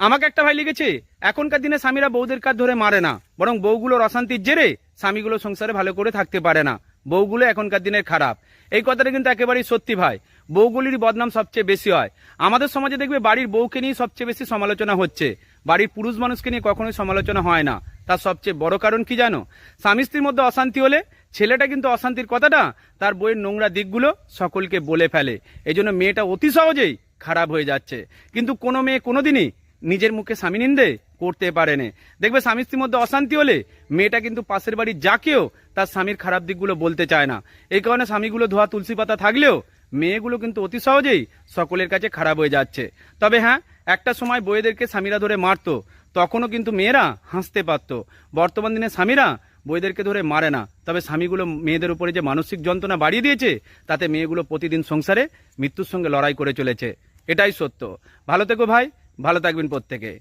আমাকে একটা ভাই লিখেছে, এখনকার দিনে স্বামীরা বউদের কাজ ধরে মারে না, বরং বউগুলোর অশান্তির জেরে স্বামীগুলো সংসারে ভালো করে থাকতে পারে না। বউগুলো এখনকার দিনের খারাপ। এই কথাটা কিন্তু একেবারেই সত্যি ভাই। বউগুলির বদনাম সবচেয়ে বেশি হয়। আমাদের সমাজে দেখবে বাড়ির বউকে নিয়ে সবচেয়ে বেশি সমালোচনা হচ্ছে। বাড়ির পুরুষ মানুষকে নিয়ে কখনোই সমালোচনা হয় না। তার সবচেয়ে বড় কারণ কি জানো? স্বামী স্ত্রীর মধ্যে অশান্তি হলে ছেলেটা কিন্তু অশান্তির কথাটা তার বইয়ের নোংরা দিকগুলো সকলকে বলে ফেলে। এই জন্য মেয়েটা অতি সহজেই খারাপ হয়ে যাচ্ছে। কিন্তু কোনো মেয়ে কোনোদিনই নিজের মুখে স্বামী নিন্দে করতে পারে দেখবে স্বামী স্ত্রীর মধ্যে অশান্তি হলে মেয়েটা কিন্তু পাশের বাড়ির যাকেও তার স্বামীর খারাপ দিকগুলো বলতে চায় না। এই কারণে স্বামীগুলো ধোয়া তুলসী পাতা থাকলেও মেয়েগুলো কিন্তু অতি সহজেই সকলের কাছে খারাপ হয়ে যাচ্ছে। তবে হ্যাঁ একটা সময় বইয়েদেরকে স্বামীরা ধরে মারতো, তখনও কিন্তু মেয়েরা হাসতে পারত। বর্তমান দিনে স্বামীরা বইদেরকে ধরে মারে না। তবে স্বামীগুলো মেয়েদের উপরে যে মানসিক যন্ত্রণা বাড়িয়ে দিয়েছে, তাতে মেয়েগুলো প্রতিদিন সংসারে মৃত্যুর সঙ্গে লড়াই করে চলেছে। এটাই সত্য। ভালো থেকো ভাই। ভালো থাকবেন প্রত্যেকে।